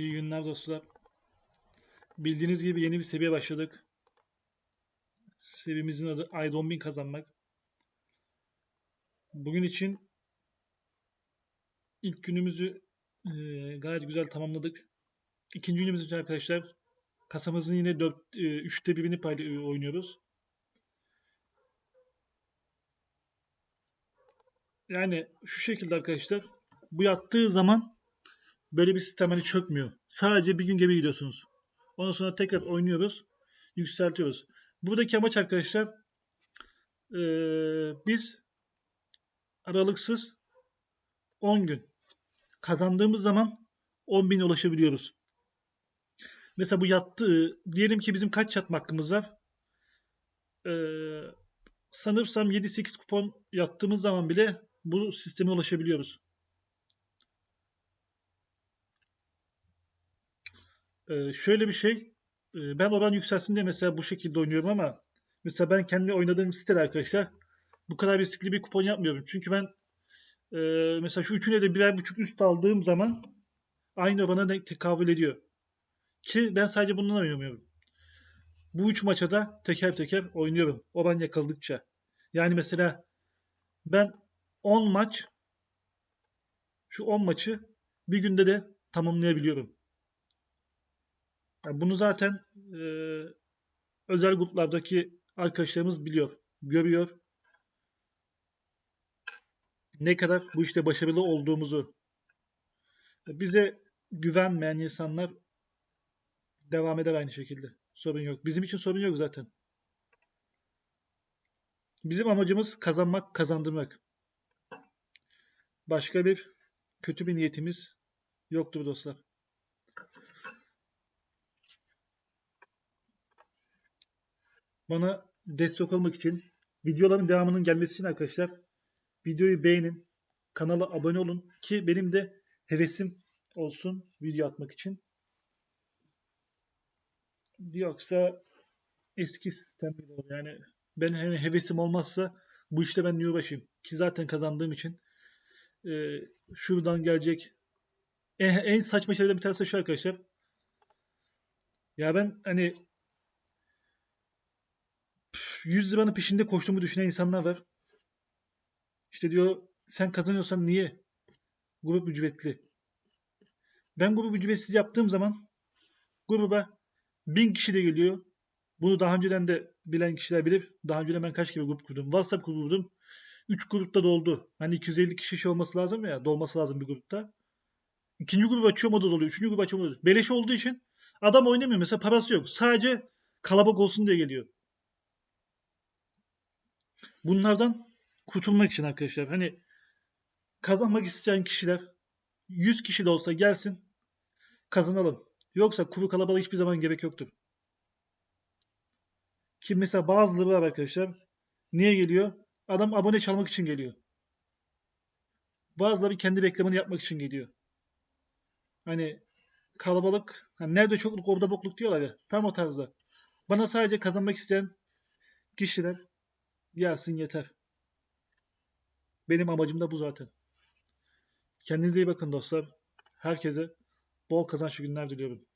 İyi günler dostlar. Bildiğiniz gibi yeni bir seviye başladık. Seviyemizin adı ayda 10.000 kazanmak. Bugün için ilk günümüzü e, gayet güzel tamamladık. İkinci günümüz için arkadaşlar kasamızın yine 4, e, 3'te birini payla- e, oynuyoruz. Yani şu şekilde arkadaşlar bu yattığı zaman böyle bir sistem hani çökmüyor. Sadece bir gün geri gidiyorsunuz. Ondan sonra tekrar oynuyoruz. Yükseltiyoruz. Buradaki amaç arkadaşlar eee, biz aralıksız 10 gün kazandığımız zaman 10.000 ulaşabiliyoruz. Mesela bu yattığı diyelim ki bizim kaç yatma hakkımız var? Eee sanırsam 7-8 kupon yattığımız zaman bile bu sisteme ulaşabiliyoruz. Ee, şöyle bir şey. e, Ben oran yükselsin diye mesela bu şekilde oynuyorum ama mesela ben kendi oynadığım sitede arkadaşlar bu kadar riskli bir kupon yapmıyorum. Çünkü ben e, mesela şu üçüne de birer buçuk üst aldığım zaman aynı orana denk tekabül ediyor. Ki ben sadece bundan oynamıyorum. Bu üç maça da teker teker oynuyorum. Oran yakaladıkça. Yani mesela ben 10 maç şu 10 maçı bir günde de tamamlayabiliyorum. Yani bunu zaten e, özel gruplardaki arkadaşlarımız biliyor, görüyor. Ne kadar bu işte başarılı olduğumuzu. Bize güvenmeyen insanlar devam eder aynı şekilde. Sorun yok. Bizim için sorun yok zaten. Bizim amacımız kazanmak, kazandırmak. Başka bir kötü bir niyetimiz yoktur dostlar. Bana destek olmak için videoların devamının gelmesi için arkadaşlar videoyu beğenin, kanala abone olun ki benim de hevesim olsun video atmak için. Yoksa eski sistem olur. Yani ben hani hevesim olmazsa bu işte ben niye uğraşayım? Ki zaten kazandığım için e, şuradan gelecek en, en saçma şeylerden bir tanesi şu arkadaşlar. Ya ben hani 100 liranın peşinde koştuğumu düşünen insanlar var. İşte diyor sen kazanıyorsan niye? Grup ücretli. Ben grup ücretsiz yaptığım zaman gruba 1000 kişi de geliyor. Bunu daha önceden de bilen kişiler bilir. Daha önceden ben kaç kere grup kurdum. WhatsApp grubu kurdum. 3 grupta doldu. Hani 250 kişi şey olması lazım ya. Dolması lazım bir grupta. İkinci grubu açıyorum o da doluyor. Üçüncü grubu açıyorum o da doluyor. Beleş olduğu için adam oynamıyor. Mesela parası yok. Sadece kalabalık olsun diye geliyor. Bunlardan kurtulmak için arkadaşlar hani kazanmak isteyen kişiler 100 kişi de olsa gelsin kazanalım. Yoksa kuru kalabalık hiçbir zaman gerek yoktur. Ki mesela bazıları var arkadaşlar. Niye geliyor? Adam abone çalmak için geliyor. Bazıları kendi reklamını yapmak için geliyor. Hani kalabalık, hani nerede çokluk orada bokluk diyorlar ya. Tam o tarzda. Bana sadece kazanmak isteyen kişiler gelsin yeter. Benim amacım da bu zaten. Kendinize iyi bakın dostlar. Herkese bol kazançlı günler diliyorum.